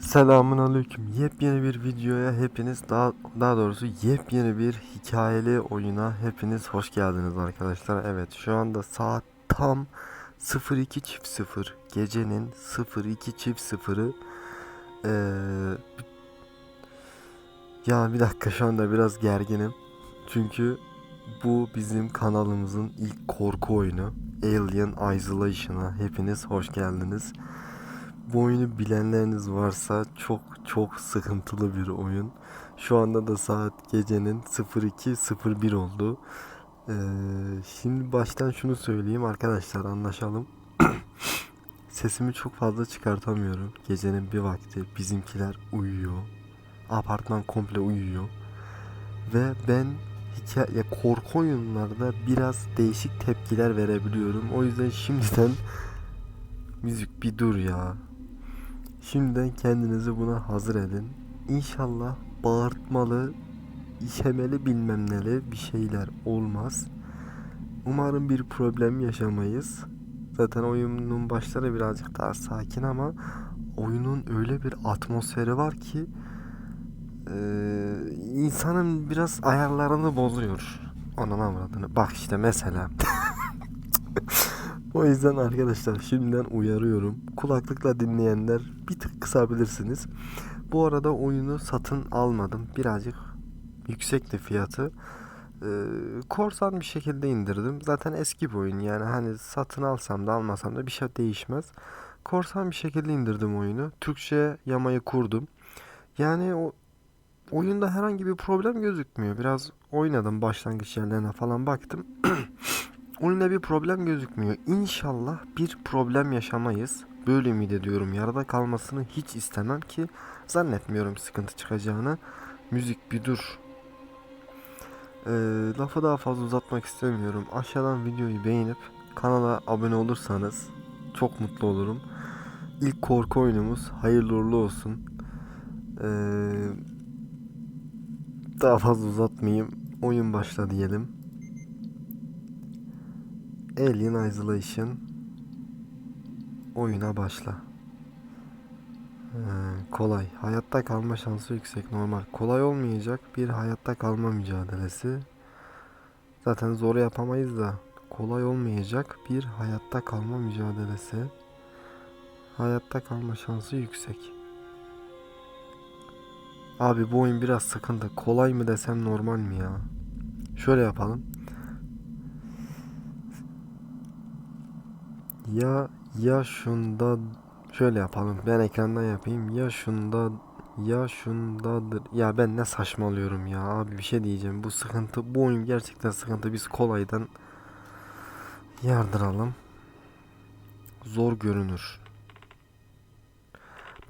Selamun aleyküm. Yepyeni bir videoya hepiniz daha daha doğrusu yepyeni bir hikayeli oyuna hepiniz hoş geldiniz arkadaşlar. Evet şu anda saat tam 02 çift 0 gecenin 02 çift 0'ı ee, ya bir dakika şu anda biraz gerginim. Çünkü bu bizim kanalımızın ilk korku oyunu Alien Isolation'a hepiniz hoş geldiniz. Bu oyunu bilenleriniz varsa çok çok sıkıntılı bir oyun. Şu anda da saat gecenin 02.01 oldu. Ee, şimdi baştan şunu söyleyeyim arkadaşlar anlaşalım. Sesimi çok fazla çıkartamıyorum. Gecenin bir vakti bizimkiler uyuyor. Apartman komple uyuyor. Ve ben hikaye korku oyunlarda biraz değişik tepkiler verebiliyorum. O yüzden şimdiden müzik bir dur ya. Şimdiden kendinizi buna hazır edin. İnşallah bağırtmalı, işemeli bilmem neli bir şeyler olmaz. Umarım bir problem yaşamayız. Zaten oyunun başları birazcık daha sakin ama oyunun öyle bir atmosferi var ki eee, insanın biraz ayarlarını bozuyor. Onun avradını. Bak işte mesela. O yüzden arkadaşlar şimdiden uyarıyorum. Kulaklıkla dinleyenler bir tık kısabilirsiniz. Bu arada oyunu satın almadım. Birazcık yüksekti fiyatı. Ee, korsan bir şekilde indirdim. Zaten eski bir oyun yani hani satın alsam da almasam da bir şey değişmez. Korsan bir şekilde indirdim oyunu. Türkçe yamayı kurdum. Yani o oyunda herhangi bir problem gözükmüyor. Biraz oynadım başlangıç yerlerine falan baktım. Oyunda bir problem gözükmüyor. İnşallah bir problem yaşamayız. Böyle ümit ediyorum. Yarıda kalmasını hiç istemem ki zannetmiyorum sıkıntı çıkacağını. Müzik bir dur. Ee, lafı daha fazla uzatmak istemiyorum. Aşağıdan videoyu beğenip kanala abone olursanız çok mutlu olurum. İlk korku oyunumuz hayırlı uğurlu olsun. Ee, daha fazla uzatmayayım. Oyun başla diyelim. Alien Isolation oyuna başla. Ee, kolay. Hayatta kalma şansı yüksek normal. Kolay olmayacak bir hayatta kalma mücadelesi. Zaten zor yapamayız da kolay olmayacak bir hayatta kalma mücadelesi. Hayatta kalma şansı yüksek. Abi bu oyun biraz sıkıntı. Kolay mı desem normal mi ya? Şöyle yapalım. Ya ya şunda şöyle yapalım. Ben ekrandan yapayım. Ya şunda ya şundadır. Ya ben ne saçmalıyorum ya. Abi bir şey diyeceğim. Bu sıkıntı bu oyun gerçekten sıkıntı. Biz kolaydan yardıralım. Zor görünür.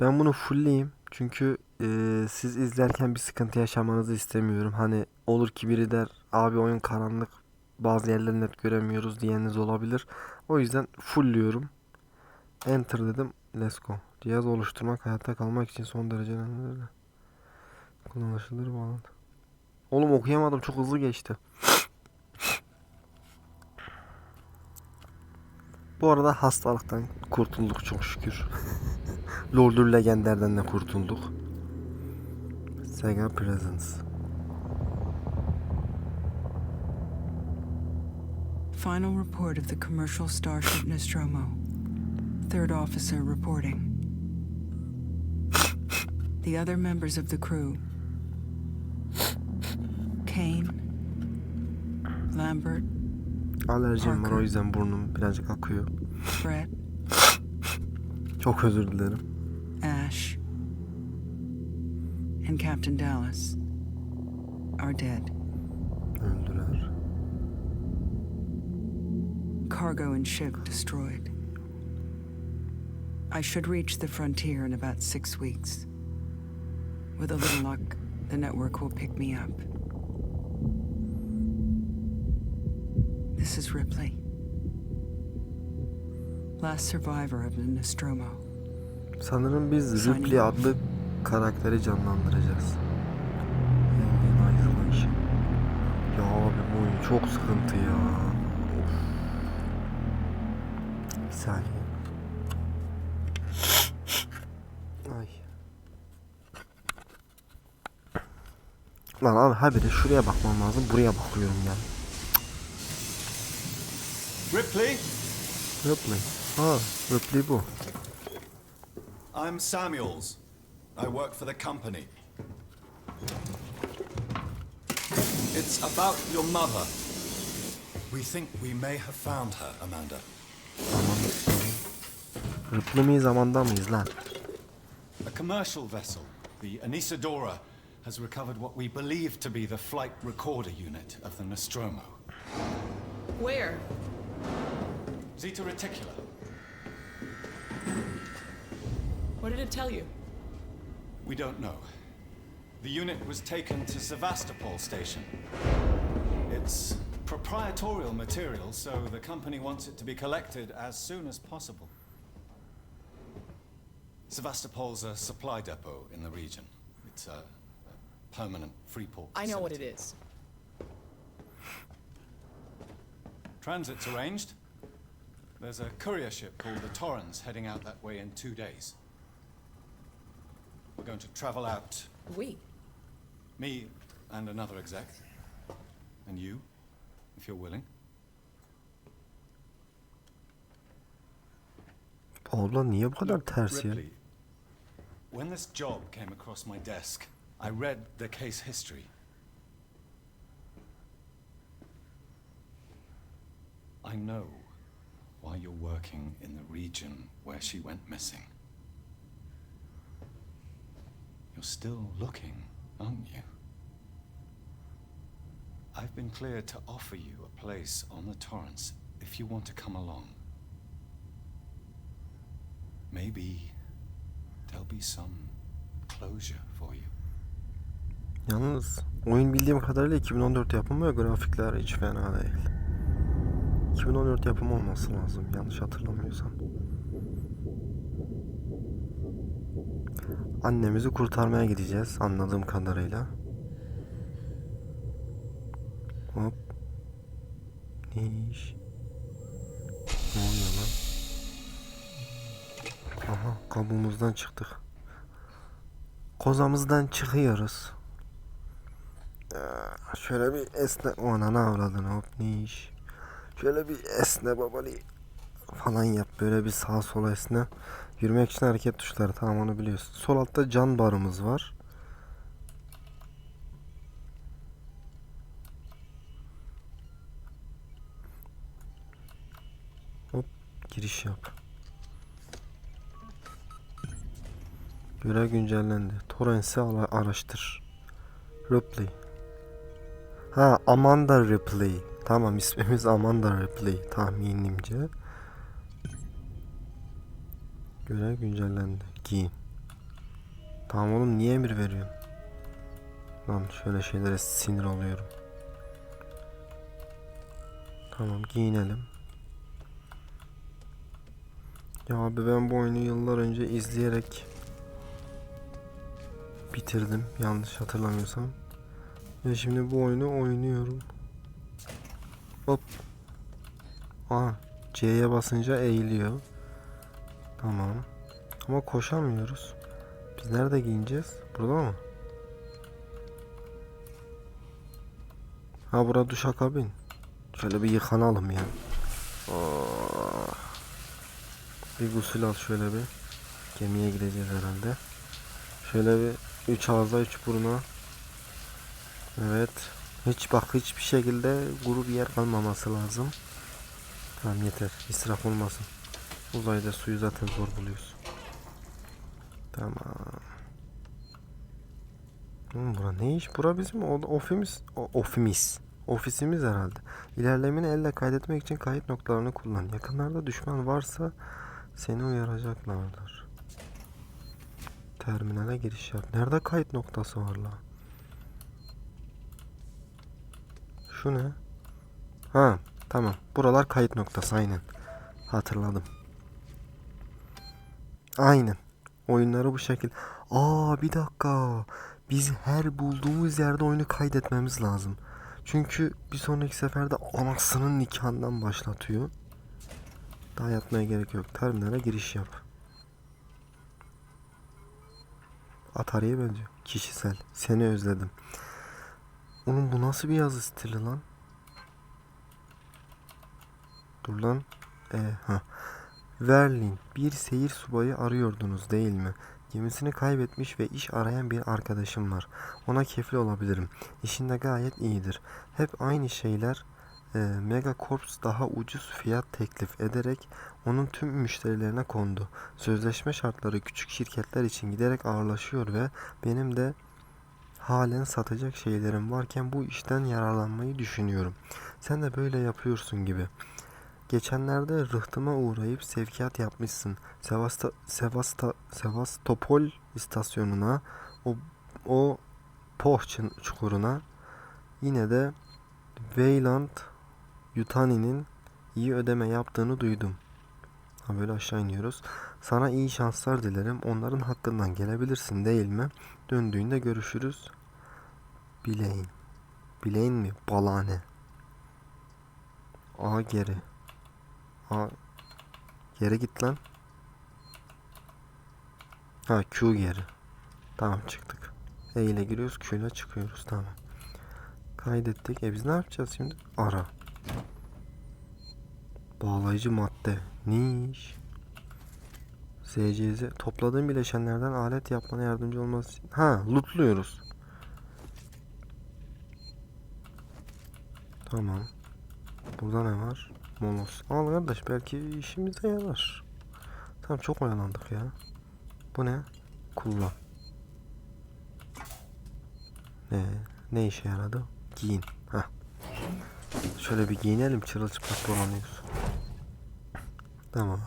Ben bunu fullleyeyim. Çünkü eee, siz izlerken bir sıkıntı yaşamanızı istemiyorum. Hani olur ki biri der abi oyun karanlık bazı yerleri net göremiyoruz diyeniniz olabilir. O yüzden fullliyorum. Enter dedim. Let's go. Cihaz oluşturmak hayatta kalmak için son derece önemli. Kullanışılır bağlantı. Oğlum okuyamadım çok hızlı geçti. Bu arada hastalıktan kurtulduk çok şükür. Loldur Legender'den de kurtulduk. Sega Presence. Final report of the commercial starship Nostromo. Third officer reporting. The other members of the crew Kane, Lambert, Alerjim var o yüzden burnum birazcık akıyor. Brett, Çok özür dilerim. Ash, and Captain Dallas are dead. Öldüler. Cargo and ship destroyed. I should reach the frontier in about six weeks. With a little luck, the network will pick me up. This is Ripley. Last survivor of the Nostromo. Sanırım biz. Ripley adlı karakteri canlandıracağız. Alien Isolation. Ya abi bu oyun çok sıkıntı ya. Lan abi habire şuraya bakmam lazım. Buraya bakıyorum ya. Ripley, Ripley. Ha Ripley bu. I'm Samuels. I work for the company. It's about your mother. We think we may have found her, Amanda. Ripley miyiz zamanda mıyız lan? A commercial vessel, the Anisadora, has recovered what we believe to be the flight recorder unit of the Nostromo. Where? Zeta Reticula. What did it tell you? We don't know. The unit was taken to Sevastopol station. It's proprietorial material, so the company wants it to be collected as soon as possible. Sevastopol's a supply depot in the region. It's a, a permanent free port. I know what it facility. is. Transit's arranged. There's a courier ship called the Torrens heading out that way in two days. We're going to travel out We. Me and another exec. And you, if you're willing. Abla niye bu kadar ters ya? Ripley, when this job came across my desk, I read the case history. I know why you're working in the region where she went missing. You're still looking, aren't you? I've been cleared to offer you a place on the Torrens if you want to come along. Maybe there'll be some closure for you. Yalnız oyun bildiğim kadarıyla 2014 yapımı ve grafikler hiç fena değil. 2014 yapımı olması lazım yanlış hatırlamıyorsam. Annemizi kurtarmaya gideceğiz anladığım kadarıyla. Hop. Ne iş? Ne oluyor lan? Aha kabuğumuzdan çıktık. Kozamızdan çıkıyoruz. Aa, Şöyle bir esne ona ne avradın hop ne iş. Şöyle bir esne babali falan yap böyle bir sağa sola esne. Yürümek için hareket tuşları tamam onu biliyorsun. Sol altta can barımız var. Hop giriş yap. Görev güncellendi. Torrens'i ala- araştır. Ripley. Ha Amanda Ripley. Tamam ismimiz Amanda Ripley tahminimce. Görev güncellendi. Giyin. Tamam oğlum niye emir veriyorsun? Lan şöyle şeylere sinir oluyorum. Tamam giyinelim. Ya abi ben bu oyunu yıllar önce izleyerek bitirdim yanlış hatırlamıyorsam. Ve şimdi bu oyunu oynuyorum. Hop. Aa, C'ye basınca eğiliyor. Tamam. Ama koşamıyoruz. Biz nerede giyineceğiz? Burada mı? Ha burada duşakabin. Şöyle bir yıkanalım ya. Oh. Bir gusül al şöyle bir. Gemiye gideceğiz herhalde. Şöyle bir üç ağza üç buruna. Evet. Hiç bak hiçbir şekilde kuru bir yer kalmaması lazım. Tamam yeter. İsraf olmasın. Uzayda suyu zaten zor buluyoruz. Tamam. Oğlum bura ne iş? Bura bizim ofimiz. ofimiz. Ofisimiz herhalde. İlerlemeni elle kaydetmek için kayıt noktalarını kullan. Yakınlarda düşman varsa seni uyaracaklardır. Terminale giriş yap. Nerede kayıt noktası var la? Şu ne? Ha, tamam. Buralar kayıt noktası aynen. Hatırladım. Aynen. Oyunları bu şekil. Aa bir dakika. Biz her bulduğumuz yerde oyunu kaydetmemiz lazım. Çünkü bir sonraki seferde anasının nikahından başlatıyor. Daha yatmaya gerek yok. Terminale giriş yap. Atari'ye benziyor. Kişisel. Seni özledim. Oğlum bu nasıl bir yazı stili lan? Dur lan. E, ha. Verlin, bir seyir subayı arıyordunuz değil mi? Gemisini kaybetmiş ve iş arayan bir arkadaşım var. Ona kefil olabilirim. İşinde gayet iyidir. Hep aynı şeyler. E, Megacorps daha ucuz fiyat teklif ederek onun tüm müşterilerine kondu. Sözleşme şartları küçük şirketler için giderek ağırlaşıyor ve benim de halen satacak şeylerim varken bu işten yararlanmayı düşünüyorum. Sen de böyle yapıyorsun gibi. Geçenlerde rıhtıma uğrayıp sevkiyat yapmışsın. Sevasta, Sevasta, Sevastopol istasyonuna, o, o Poh çın- çukuruna, yine de Weyland Yutani'nin iyi ödeme yaptığını duydum. Ha böyle aşağı iniyoruz. Sana iyi şanslar dilerim. Onların hakkından gelebilirsin değil mi? Döndüğünde görüşürüz. Bileğin. Bileğin mi? Balane. A geri. A geri git lan. Ha Q geri. Tamam çıktık. E ile giriyoruz Q ile çıkıyoruz tamam. Kaydettik. E biz ne yapacağız şimdi? Ara. Bağlayıcı madde. Niş. SCZ. Topladığım bileşenlerden alet yapmana yardımcı olması. Ha lootluyoruz. Tamam. Burada ne var? Monos. Al kardeş belki işimize yarar. Tamam çok oyalandık ya. Bu ne? Kullan. Ne? Ne işe yaradı? Giyin. Heh. Şöyle bir giyinelim çırılçıplak dolanıyoruz. Tamam.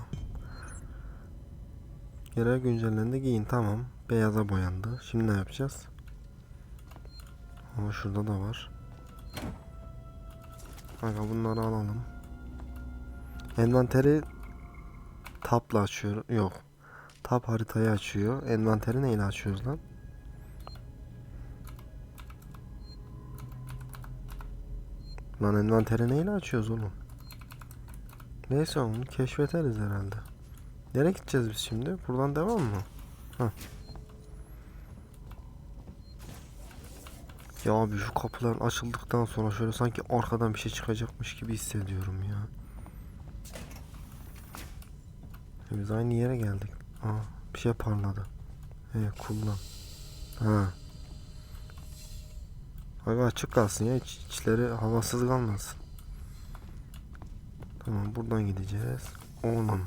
Görev güncellendi giyin tamam. Beyaza boyandı. Şimdi ne yapacağız? Ama şurada da var. Kanka bunları alalım. Envanteri tabla açıyor. Yok. Tab haritayı açıyor. Envanteri neyle açıyoruz lan? Lan envanteri neyle açıyoruz oğlum? Neyse onu keşfederiz herhalde. Nereye gideceğiz biz şimdi? Buradan devam mı? Heh. Ya abi şu kapılar açıldıktan sonra şöyle sanki arkadan bir şey çıkacakmış gibi hissediyorum ya. Biz aynı yere geldik. Aa, bir şey parladı. Evet kullan. Ha. Abi açık kalsın ya iç, içleri havasız kalmasın. Tamam buradan gideceğiz. Oğlum.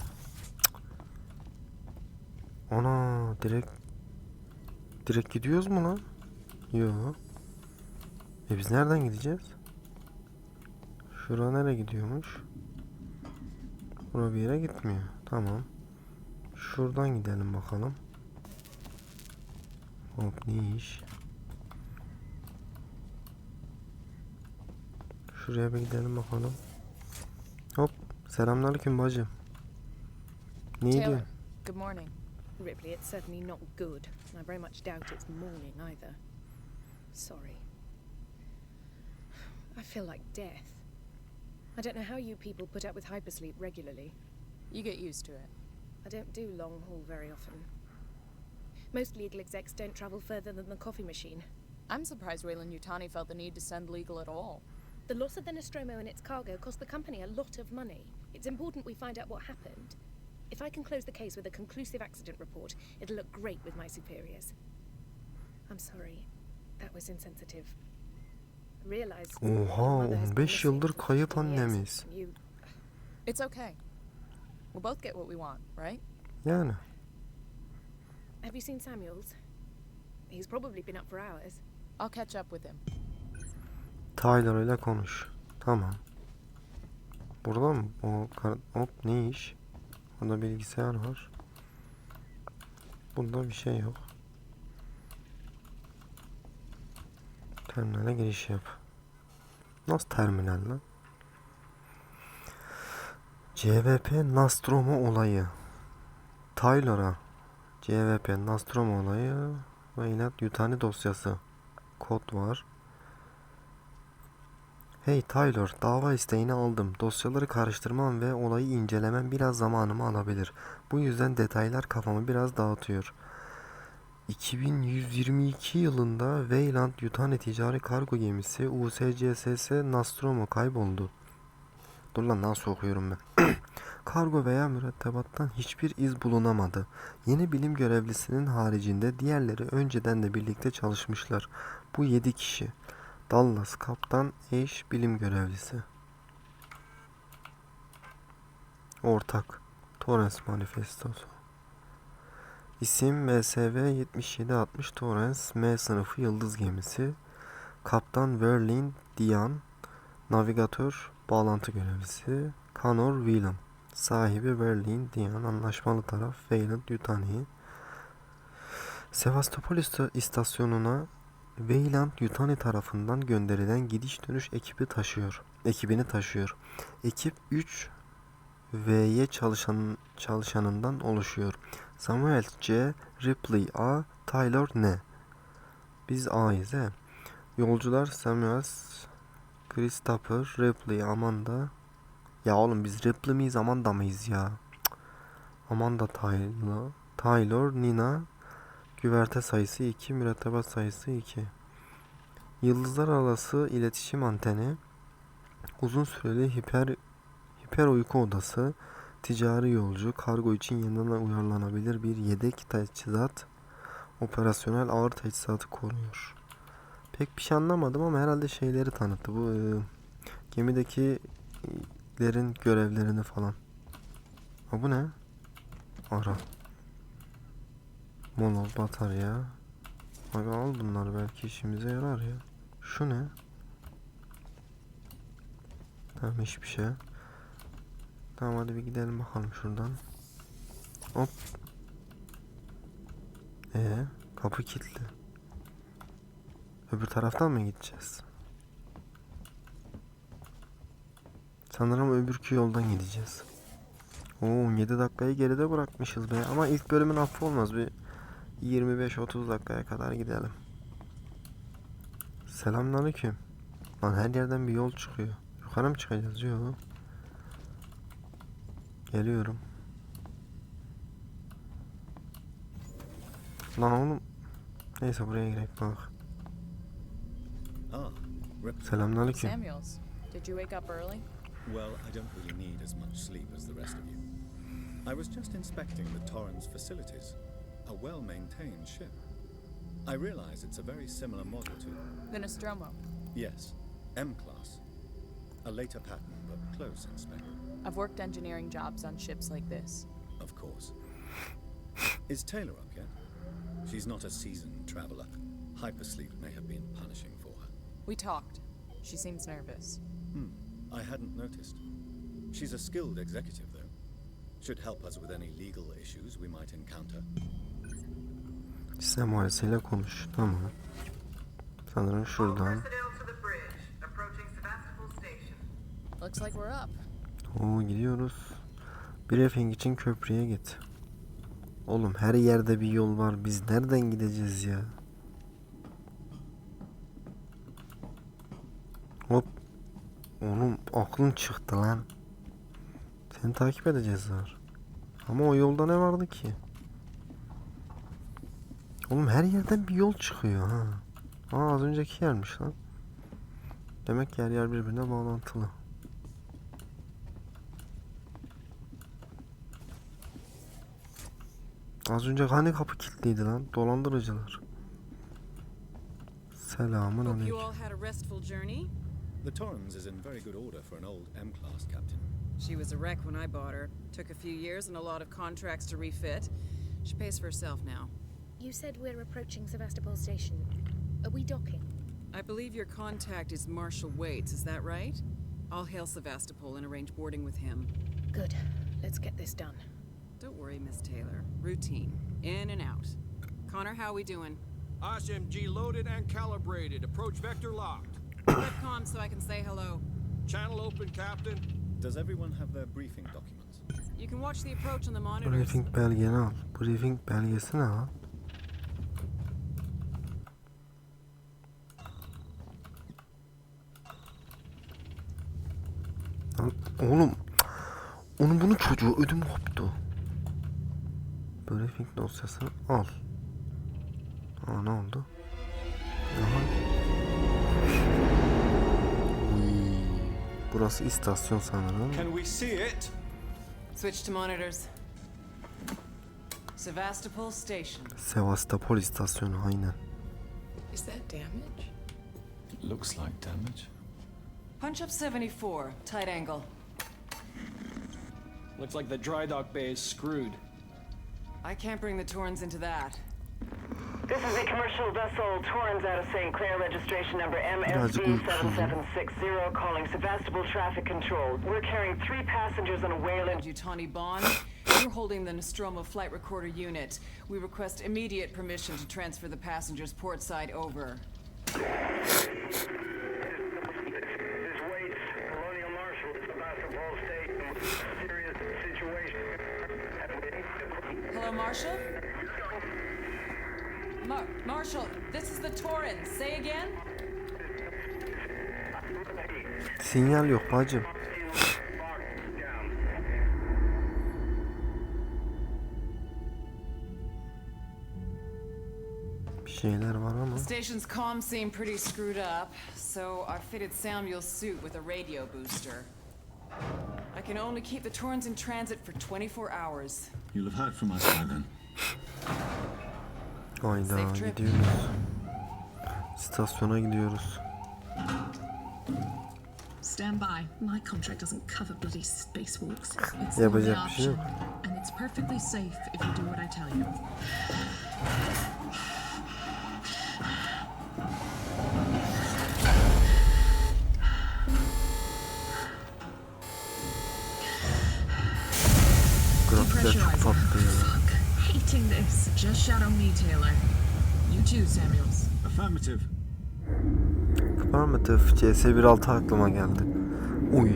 Ana direkt direkt gidiyoruz mu lan? Yok. E biz nereden gideceğiz? Şura nereye gidiyormuş? Bura bir yere gitmiyor. Tamam. Şuradan gidelim bakalım. Hop ne iş? Şuraya bir gidelim bakalım. Hop. Selamünaleyküm bacım. Ne Taylor, diyorsun? good morning. Ripley, it's certainly not good. I very much doubt it's morning either. Sorry. I feel like death. I don't know how you people put up with hypersleep regularly. You get used to it. I don't do long haul very often. Most legal execs don't travel further than the coffee machine. I'm surprised Wayland Yutani felt the need to send legal at all. The loss of the Nostromo and its cargo cost the company a lot of money. It's important we find out what happened. If I can close the case with a conclusive accident report, it'll look great with my superiors. I'm sorry. That was insensitive. Oha, your mother has been 15 missing yıldır kayıp 15 years. annemiz. It's okay. We'll both get what we want, right? Yani. have you seen Samuels? He's probably been up for hours. I'll catch up with him. Tyler ile konuş. Tamam. Burada mı? O kar- hop ne iş? Burada bilgisayar var. Burada bir şey yok. Terminale giriş yap. Nasıl terminal lan? CVP Nostromo olayı. Tyler'a CVP Nostromo olayı ve inat Yutani dosyası. Kod var. Hey Tyler, dava isteğini aldım. Dosyaları karıştırmam ve olayı incelemem biraz zamanımı alabilir. Bu yüzden detaylar kafamı biraz dağıtıyor. 2122 yılında Weyland Yutani ticari kargo gemisi USCSS Nostromo kayboldu. Dur lan nasıl okuyorum ben? Kargo veya mürettebattan hiçbir iz bulunamadı. Yeni bilim görevlisinin haricinde diğerleri önceden de birlikte çalışmışlar. Bu 7 kişi. Dallas Kaptan Ash bilim görevlisi. Ortak. Torrens Manifestosu. İsim MSV 7760 Torrens M sınıfı yıldız gemisi. Kaptan Verlin Dian. Navigatör bağlantı görevlisi. Connor Whelan. Sahibi Verlin Dian. Anlaşmalı taraf Weyland Yutani. Sevastopol ista- istasyonuna Weyland Yutani tarafından gönderilen gidiş dönüş ekibi taşıyor. Ekibini taşıyor. Ekip 3 V'ye çalışan, çalışanından oluşuyor. Samuel C, Ripley A, Tyler N. Biz A'yız he. Yolcular Samuel, Christopher, Ripley, Amanda. Ya oğlum biz Ripley miyiz Amanda mıyız ya? Amanda Tyler, Tyler, Nina. Güverte sayısı 2, mürettebat sayısı 2. Yıldızlar arası iletişim anteni. Uzun süreli hiper hiper uyku odası. Ticari yolcu, kargo için yeniden uyarlanabilir bir yedek teçhizat, operasyonel ağır teçhizatı koruyor. Pek bir şey anlamadım ama herhalde şeyleri tanıttı. Bu e, gemidekilerin görevlerini falan. Ha bu ne? Ara. Molol, batarya. Abi al bunları belki işimize yarar ya. Şu ne? Tamam hiçbir şey. Tamam hadi bir gidelim bakalım şuradan. Hop. Ee, kapı kilitli. Öbür taraftan mı gideceğiz? Sanırım öbürkü yoldan gideceğiz. Oo 17 dakikayı geride bırakmışız be. Ama ilk bölümün affı olmaz. Bir 25-30 dakikaya kadar gidelim. Selamünaleyküm. Lan her yerden bir yol çıkıyor. Yukarı mı çıkacağız? Yok. Geliyorum. Lan oğlum. Neyse buraya girek bak. Ah, Rip. Selamünaleyküm. Samuels, did you wake up early? Well, I don't really need as much sleep as the rest of you. I was just inspecting the Torrens facilities. A well maintained ship. I realize it's a very similar model to. The Nostromo. Yes, M Class. A later pattern, but close in spec, I've worked engineering jobs on ships like this. of course. Is Taylor up yet? She's not a seasoned traveler. Hypersleep may have been punishing for her. We talked. She seems nervous. Hmm, I hadn't noticed. She's a skilled executive, though. Should help us with any legal issues we might encounter. Sistem muhalesiyle konuş. Tamam. Sanırım All şuradan. personnel to the bridge. Approaching Sebastopol Station. Looks like we're up. Oo gidiyoruz. Briefing için köprüye git. Oğlum her yerde bir yol var. Biz nereden gideceğiz ya? Hop. Oğlum aklın çıktı lan. Seni takip edeceğiz zar. Ama o yolda ne vardı ki? Oğlum her yerden bir yol çıkıyor ha. Aa az önceki yermiş lan. Demek ki yer yer birbirine bağlantılı. Az önce hani kapı kilitliydi lan? Dolandırıcılar. Selamun Hope you aleyküm. all had a restful journey. The Torrens is in very good order for an old M class captain. She was a wreck when I bought her. Took a few years and a lot of contracts to refit. She pays for herself now. You said we're approaching Sevastopol Station. Are we docking? I believe your contact is Marshal Waits, is that right? I'll hail Sevastopol and arrange boarding with him. Good. Let's get this done. Don't worry, Miss Taylor. Routine. In and out. Connor, how we doing? SMG loaded and calibrated. Approach vector locked. Redcon so I can say hello. Channel open, Captain. Does everyone have their briefing documents? You can watch the approach on the monitors. Briefing belgeni al. Briefing belgesi ne lan? Lan oğlum. Onun bunun çocuğu ödüm koptu. Briefing dosyasını al. Aa ne oldu? Aha. Uy, burası istasyon sanırım. Can we see it? Switch to monitors. Sevastopol Station. Sevastopol istasyonu aynen. Is that damage? Looks like damage. Punch up 74, tight angle. Looks like the dry dock bay is screwed. I can't bring the Torrens into that. This is the commercial vessel Torrens out of St. Clair, registration number MSB7760, calling Sevastopol Traffic Control. We're carrying three passengers on a whale in Yutani Bond, you're holding the Nostromo flight recorder unit. We request immediate permission to transfer the passengers port side over. This Waits, Colonial Marshal, Sebastopol State, serious situation. Hello, Marshal? Mar- Marshal, this is the Torrens. Say again? Sinyal yok bacım. Bir şeyler var ama. Station's comms seem pretty screwed up, so I fitted Samuel's suit with a radio booster. I can only keep the Torrens in transit for 24 hours. You'll have heard from us by then. Hayda Safe trip. gidiyoruz. İstasyona gidiyoruz. Stand by. My contract doesn't cover bloody spacewalks. It's the Yapacak bir şey yok. option. And it's perfectly safe if you do what I tell you. Grafikler çok tatlı ya. Hating this. Just shadow me, Taylor. You too, Samuels. Affirmative. Affirmative CS16 aklıma geldi. Uy.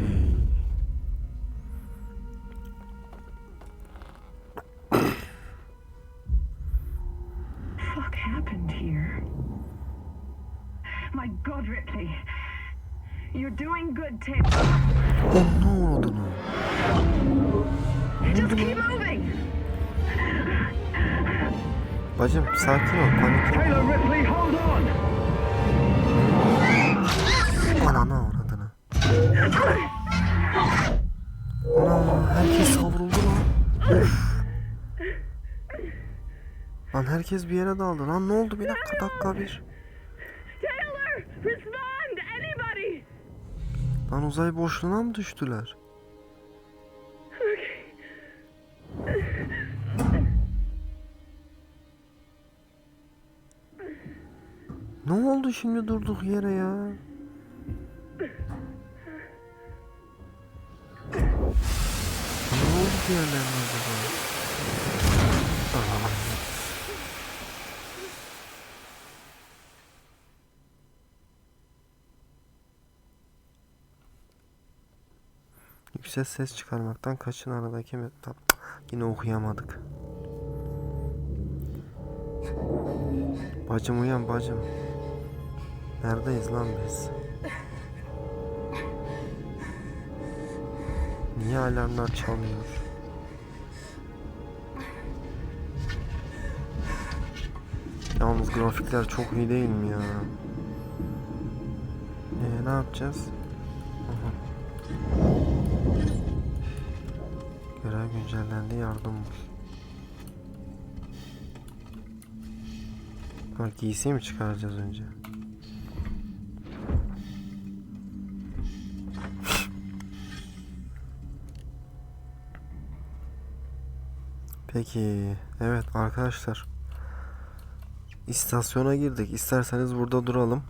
Bacım sakin ol panik yapma. Ananı avradını. Ana herkes savruldu lan. Of. Lan herkes bir yere daldı lan ne oldu bir dakika dakika bir. Lan uzay boşluğuna mı düştüler? Ne oldu şimdi durduk yere ya? Ne oldu diğerlerine acaba? Yüksek ses çıkarmaktan kaçın aradaki met- Yine okuyamadık. Bacım uyan bacım. Neredeyiz lan biz? Niye alarmlar çalıyor? Yalnız grafikler çok iyi değil mi ya? Ee, ne yapacağız? Aha. Görev güncellendi yardım. Ha giysi mi çıkaracağız önce? Peki evet arkadaşlar. İstasyona girdik. İsterseniz burada duralım.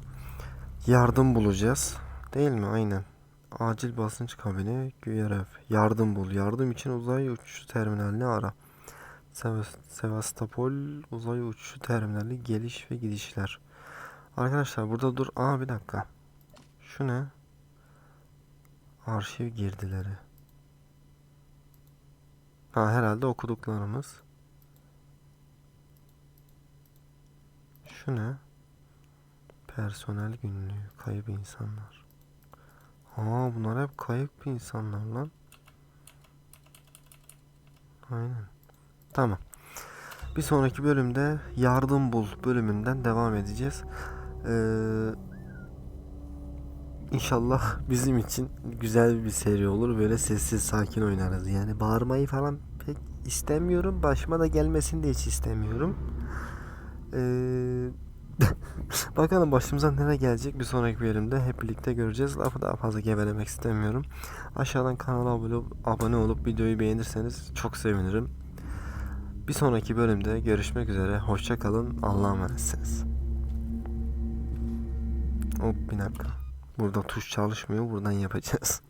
Yardım bulacağız. Değil mi? Aynen. Acil basınç kabini görev yardım bul. Yardım için uzay uçuş terminalini ara. Sevas- Sevastopol uzay uçuşu terminali geliş ve gidişler. Arkadaşlar burada dur. Aa bir dakika. Şu ne? Arşiv girdileri Ha herhalde okuduklarımız. Şu ne? Personel günlüğü, kayıp insanlar. Aa bunlar hep kayıp insanlar lan. Aynen. Tamam. Bir sonraki bölümde yardım bul bölümünden devam edeceğiz. Ee, İnşallah bizim için güzel bir seri olur. Böyle sessiz sakin oynarız. Yani bağırmayı falan pek istemiyorum. Başıma da gelmesini de hiç istemiyorum. Ee, bakalım başımıza neler gelecek bir sonraki bölümde hep birlikte göreceğiz. Lafı daha fazla gevelemek istemiyorum. Aşağıdan kanala abone olup, abone olup videoyu beğenirseniz çok sevinirim. Bir sonraki bölümde görüşmek üzere. Hoşça kalın. Allah'a emanetsiniz. Hop bir dakika. Burada tuş çalışmıyor. Buradan yapacağız.